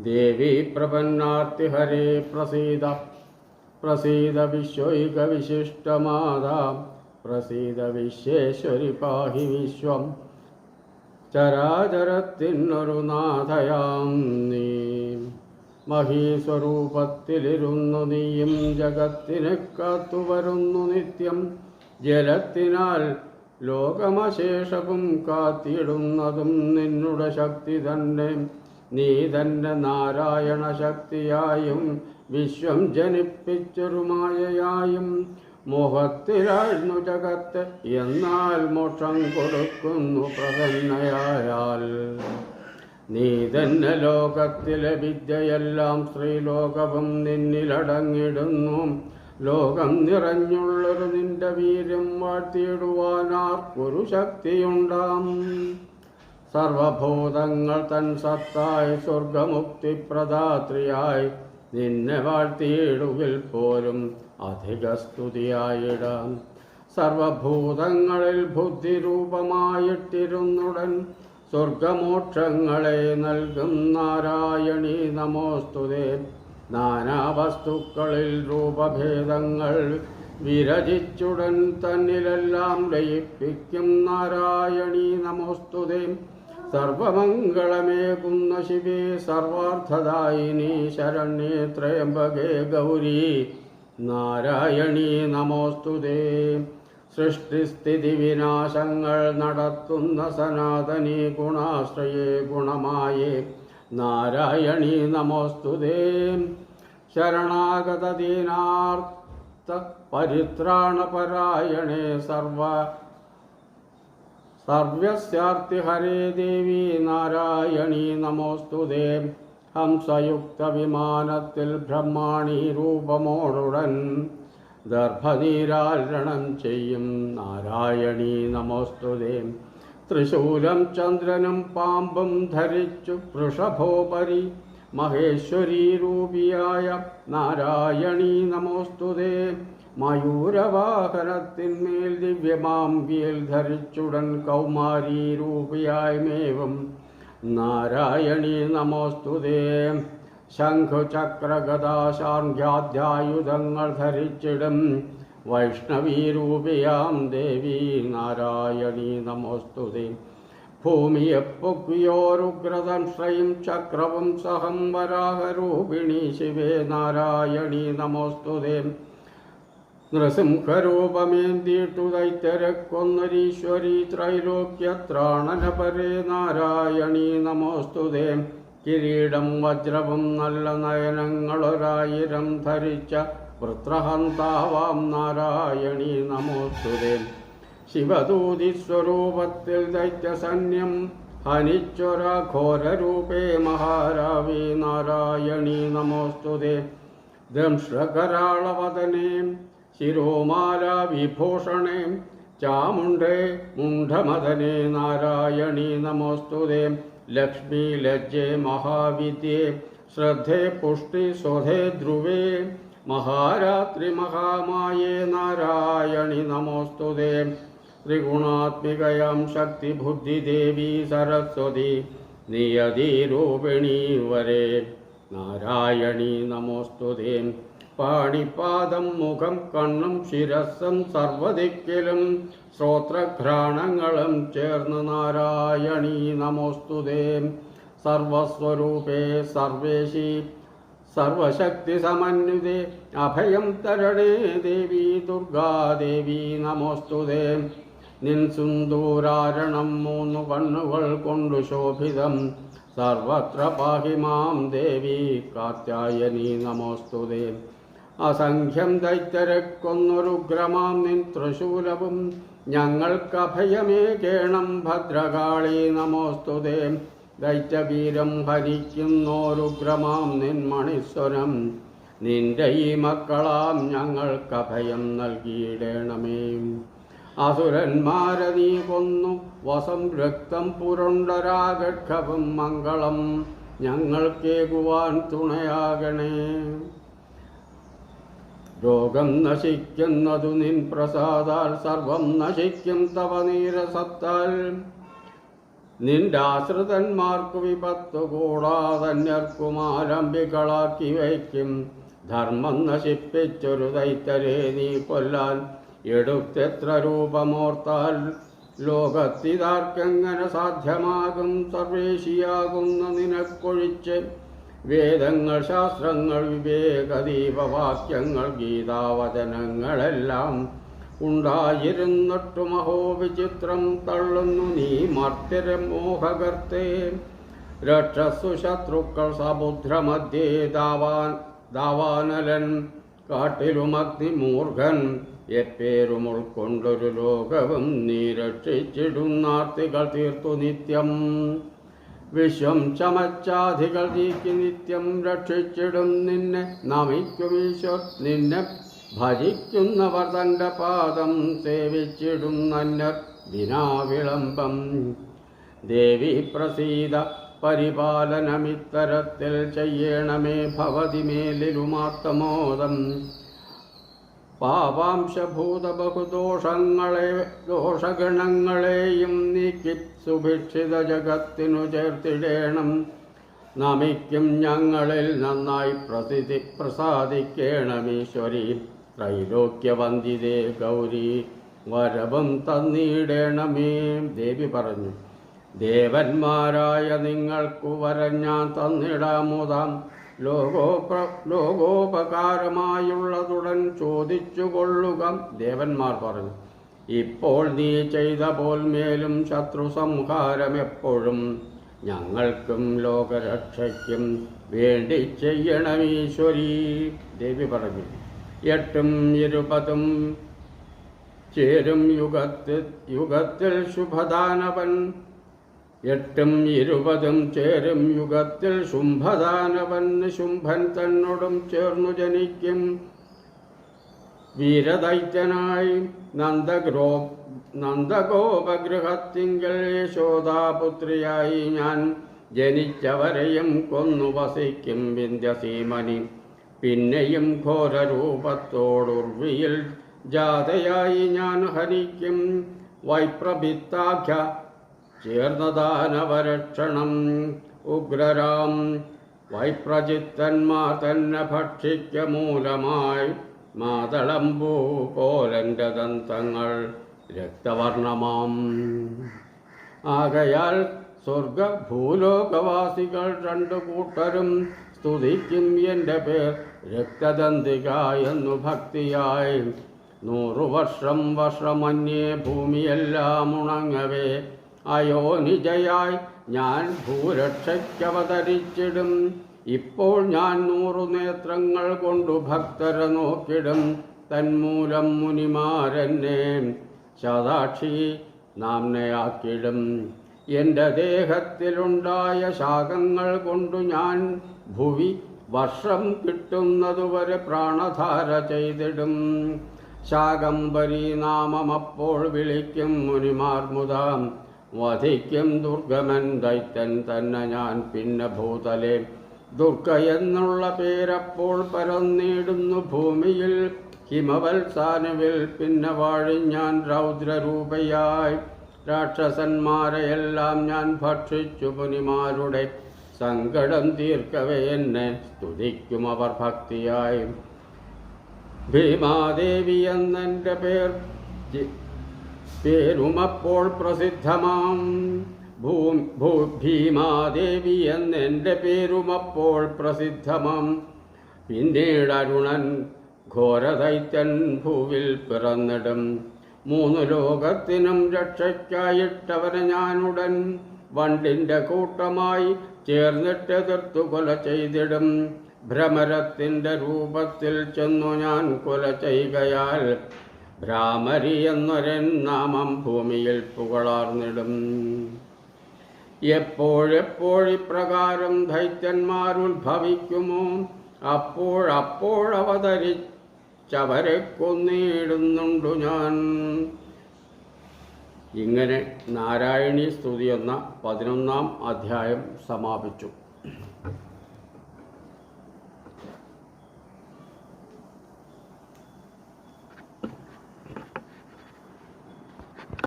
ദേവി പ്രപന്നാർത്തിഹരേ പ്രസീദ. പ്രസീത വിശ്വൈകവിശിഷ്ടമാതാ പ്രസീദ വിശ്വേശ്വരി പാഹി വിശ്വം. ചരാചരത്തിനൊരു നാഥയാം നീ. മഹീസ്വരൂപത്തിലിരുന്നു നീയും ജഗത്തിനെ കാത്തുവരുന്നു നിത്യം. ജലത്തിനാൽ ലോകമശേഷവും കാത്തിടുന്നതും നിന്നുടെ ശക്തി തന്നെ. നീ തന്നെ നാരായണ ശക്തിയായും വിശ്വം ജനിപ്പിച്ചൊരു മായയായും മോഹത്തിലാഴ്ന്നു ജഗത്ത് എന്നാൽ മോക്ഷം കൊടുക്കുന്നു പ്രസന്നയായാൽ നീ തന്നെ ലോകത്തിലെ വിദ്യയെല്ലാം സ്ത്രീലോകവും നിന്നിലടങ്ങിടുന്നു ലോകം നിറഞ്ഞുള്ളൊരു നിന്റെ വീര്യം വാഴ്ത്തിയിടുവാനാർക്കൊരു ശക്തിയുണ്ടാം. സർവഭൂതങ്ങൾ തൻ സത്തായി സ്വർഗമുക്തിപ്രദാത്രിയായി നിന്നെ വാഴ്ത്തിയിടുകിൽ പോലും അധിക സ്തുതിയായിടാം സർവഭൂതങ്ങളിൽ ബുദ്ധിരൂപമായിട്ടിരുന്നുടൻ സ്വർഗമോക്ഷങ്ങളെ നൽകും നാരായണി നമോസ്തുതേ. നാനാവസ്തുക്കളിൽ രൂപഭേദങ്ങൾ വിരചിച്ചുടൻ തന്നിലെല്ലാം ലയിപ്പിക്കും നാരായണി നമോസ്തുതേ. സർവമംഗളമേകുന്ന ശിവേ സർവാർത്ഥദായിനി ശരണ്യേ ത്രയംബകേ ഗൗരി. നാരായണീ നമോസ്തുതേ സൃഷ്ടിസ്ഥിതി വിനാശങ്ങൾ നടത്തുന്ന സനാതനി ഗുണാശ്രയേ ഗുണമായേ. നാരായണീ നമോസ്തുതേ ശരണാഗതദീനാർത്ഥ പരിത്രാണപരായണേ സർവ സർവസ്യാർത്തി ഹരേ ദേവി നാരായണി നമോസ്തുതേ ഹംസയുക്ത വിമാനത്തിൽ ബ്രഹ്മാണി രൂപമോടുടൻ ദർഭനീരാരണം ചെയ്യും. നാരായണി നമോസ്തുതേ തൃശൂലം ചന്ദ്രനും പാമ്പും ധരിച്ചു വൃഷഭോപരി മഹേശ്വരീ രൂപിയായ നാരായണി നമോസ്തുതേ മയൂരവാഹനത്തിന്മേൽ ദിവ്യമാംബിയിൽ ധരിച്ചുടൻ കൗമാരീ രൂപിയായി മേവും നാരായണി നമോസ്തുതേ ശംഖുചക്രഗദാശാർഘ്യാധ്യായുധങ്ങൾ ധരിച്ചിടും വൈഷ്ണവീരൂപിയാം ദേവി നാരായണി നമോസ്തുതേ ഭൂമിയെ പൊക്കിയോരുഗ്രതം ശ്രയും ചക്രവും സഹം വരാഹരൂപിണി ശിവേ നാരായണി നമോസ്തുതേ നൃസിംഹരൂപമേന്തിയിട്ടു ദൈത്യരക്കൊന്നരീശ്വരി ത്രൈലോക്യത്രാണനപരേ നാരായണി നമോസ്തുതേ. കിരീടം വജ്രവും നല്ല നയനങ്ങളൊരായിരം ധരിച്ച വൃത്രഹന്താവാം നാരായണി നമോസ്തുതേ. ശിവദൂതി ദൈത്യസന്യം ഹനിച്ചൊര ഘോരരൂപേ മഹാരാവി നാരായണി നമോസ്തുതേ. ദംഷ്ട്രകരാളവദനേ शिरोमालाविभूषणे चामुण्डे, मुण्डमदने, नारायणी नमोस्तु दे लक्ष्मी लज्जे महाविद्ये श्रद्धे पुष्टिशोधे ध्रुवे महारात्रिमहामाये नारायणी नमोस्तु दे त्रिगुणात्मिकयां शक्तिबुद्धिदेवी सरस्वती, नियतिरूपिणी वरे, नारायणी नमोस्तु दे പാണിപാദം മുഖം കണ്ണും ശിരസ്സും സർവദിക്കിലും ശ്രോത്രഘ്രാണങ്ങളും ചേർന്ന് നാരായണീ നമോസ്തുതേ. സർവസ്വരൂപേ സർവേശി സർവശക്തി സമന്വിതേ. അഭയം തരണേ ദേവി ദുർഗാദേവി നമോസ്തുതേ. നിൻ സുന്ദൂരാരണം മൂന്നു കണ്ണുകൾ കൊണ്ടു ശോഭിതം. സർവത്ര പാഹി മാം ദേവി കാത്യായനി നമോസ്തുതേ. അസംഖ്യം ദൈത്യരക്കൊന്നൊരുഗ്രമാം നിൻ തൃശൂലവും ഞങ്ങൾക്ക് കേണം ഭദ്രകാളി നമോസ്തുതേ ദൈത്യവീരം ഹരിക്കുന്നോരുഗ്രമാം നിൻ മണിസ്വരം നിന്റെ ഈ മക്കളാം ഞങ്ങൾക്ക് അഭയം നൽകിയിടേണമേ. അസുരന്മാരെ നീ കൊന്നു. വസം രക്തം പുരുണ്ടരാഗർഭവും മംഗളം ഞങ്ങൾക്കേകുവാൻ തുണയാകണേ. രോഗം നശിക്കുന്നതു നിൻ പ്രസാദാൽ സർവം നശിക്കും തവ നീരസത്താൽ. നിന്റെ ആശ്രിതന്മാർക്കു വിപത്തു കൂടാതന്യർക്കുമാലംബികളാക്കി വയ്ക്കും. ധർമ്മം നശിപ്പിച്ചൊരു ദൈത്തരെ നീ കൊല്ലാൻ എടുത്തെത്ര രൂപമോർത്താൽ. ലോകത്തിതാർക്കെങ്ങനെ സാധ്യമാകും? സർവേശിയാകുന്ന നിനക്കൊഴിച്ച് വേദങ്ങൾ ശാസ്ത്രങ്ങൾ വിവേകദീപവാക്യങ്ങൾ ഗീതാവചനങ്ങളെല്ലാം ഉണ്ടായിരുന്നിട്ടു മഹോവിചിത്രം തള്ളുന്നു നീ മർത്തിര മോഹകർത്തേ. രക്ഷസു ശത്രുക്കൾ സമുദ്രമധ്യേ ദാവാൻ ദാവാനലൻ കാട്ടിലും അഗ്നിമൂർഖൻ എപ്പേരും ഉൾക്കൊണ്ടൊരു ലോകവും നീ രക്ഷിച്ചിടുന്നാർത്തികൾ തീർത്തു നിത്യം. വിശ്വം ചമച്ചാധികൾ നീക്കി നിത്യം രക്ഷിച്ചിടും നിന്നെ. നമിക്കും ഈശ്വർ നിന്നെ ഭജിക്കുന്നവർ തന്റെ പാദം സേവിച്ചിടും നന്നർ വിനാവിളംബം. ദേവി പ്രസീത പരിപാലനമിത്തരത്തിൽ ചെയ്യണമേ ഭവതി മേലിലുമാത്തമോദം പാപാംശഭൂത ബഹുദോഷങ്ങളെ ദോഷഗണങ്ങളെയും നീക്കി സുഭിക്ഷിത ജഗത്തിനു ചേർത്തിടേണം. നമിക്കും ഞങ്ങളിൽ നന്നായി പ്രസിദ്ധി പ്രസാദിക്കേണമീശ്വരി ത്രൈലോക്യവന്ദിതേ ഗൗരി വരവം തന്നിടേണമേ ദേവി പറഞ്ഞു. ദേവന്മാരായ നിങ്ങൾക്കു വരം ഞാൻ തന്നിടാമുതാം. ലോകോപ ലോകോപകാരമായുള്ളതുടൻ ചോദിച്ചു കൊള്ളുക ദേവന്മാർ പറഞ്ഞു. ഇപ്പോൾ നീ ചെയ്ത പോൽ മേലും ശത്രു സംഹാരം എപ്പോഴും ഞങ്ങൾക്കും ലോകരക്ഷയ്ക്കും വേണ്ടി ചെയ്യണമീശ്വരി ദേവി പറഞ്ഞു. എട്ടും ഇരുപതും ചേരും യുഗത്തിൽ യുഗത്തിൽ ശുഭദാനവൻ എട്ടും ഇരുപതും ചേരും യുഗത്തിൽ ശുംഭദാനവൻ ശുംഭൻ തന്നോടും ചേർന്നു ജനിക്കും. വീരദൈത്യനായി നന്ദഗ്രോ നന്ദഗോപഗൃഹത്തിങ്കൽ യശോദാപുത്രിയായി ഞാൻ ജനിച്ചവരെയും കൊന്നു വസിക്കും വിന്ധ്യസീമനി. പിന്നെയും ഘോരരൂപത്തോടുർവിയിൽ ജാതയായി ഞാൻ ഹരിക്കും വൈപ്രഭിത്താഖ്യ ചേർന്നദാനവരക്ഷണം ഉഗ്രരാം വൈപ്രചിത്തന്മാർ തന്നെ ഭക്ഷിക്ക മൂലമായി മാതളമ്പൂ പോലന്റെ ദന്തങ്ങൾ രക്തവർണമാം ആകയാൽ സ്വർഗ ഭൂലോകവാസികൾ രണ്ടു കൂട്ടരും സ്തുതിക്കും എന്റെ പേർ രക്തദന്തിക എന്നു ഭക്തിയായി. നൂറു വർഷം വർഷമന്യേ ഭൂമിയെല്ലാം ഉണങ്ങവേ. അയോനിജയായി ഞാൻ ഭൂരക്ഷയ്ക്കവതരിച്ചിടും. ഇപ്പോൾ ഞാൻ നൂറു നേത്രങ്ങൾ കൊണ്ടു ഭക്തരെ നോക്കിടും. തന്മൂലം മുനിമാരെന്നെ ശതാക്ഷി നാംനയാക്കിടും എന്റെ ദേഹത്തിലുണ്ടായ ശാഖങ്ങൾ കൊണ്ടു ഞാൻ ഭുവി വർഷം കിട്ടുന്നതുവരെ പ്രാണധാര ചെയ്തിടും. ശാകംബരി നാമമപ്പോൾ വിളിക്കും മുനിമാർ മുതാം. വധിക്കും ദുർഗമൻ ദൈത്യൻ തന്നെ ഞാൻ പിന്നെ ഭൂതലെ. ദുർഗ എന്നുള്ള പേരപ്പോൾ പരന്നിടുന്നു ഭൂമിയിൽ. ഹിമവത്സാനുവിൽ പിന്നെ ഞാൻ രൗദ്രരൂപയായി. രാക്ഷസന്മാരെയെല്ലാം ഞാൻ ഭക്ഷിച്ചു മുനിമാരുടെ സങ്കടം തീർക്കവേ എന്നെ സ്തുതിക്കും അവർ ഭക്തിയായി. ഭീമാദേവി എന്നെന്റെ പേർ പേരുമപ്പോൾ പ്രസിദ്ധമാം. ഭൂ ഭൂ ഭീമാദേവി എന്നെന്റെ പേരുമപ്പോൾ പ്രസിദ്ധമാം. പിന്നീട് അരുണൻ ഘോരദൈത്യൻ ഭൂവിൽ പിറന്നിടും. മൂന്ന് ലോകത്തിനും രക്ഷയ്ക്കായിട്ടവനെ ഞാനുടൻ വണ്ടിന്റെ കൂട്ടമായി ചേർന്നിട്ടെതിർത്തു കൊല ചെയ്തിടും. ഭ്രമരത്തിന്റെ രൂപത്തിൽ ചെന്നു ഞാൻ കൊല ചെയ്യുകയാൽ ഭ്രാമരി എന്നൊരൻ നാമം ഭൂമിയിൽ പുകളാർന്നിടും. എപ്പോഴെപ്പോഴിപ്രകാരം ദൈത്യന്മാർ ഉത്ഭവിക്കുമോ അപ്പോഴപ്പോഴവതരിച്ചവരെ കൊന്നിടുന്നുണ്ടു ഞാൻ. ഇങ്ങനെ നാരായണീ സ്തുതി എന്ന പതിനൊന്നാം അധ്യായം സമാപിച്ചു.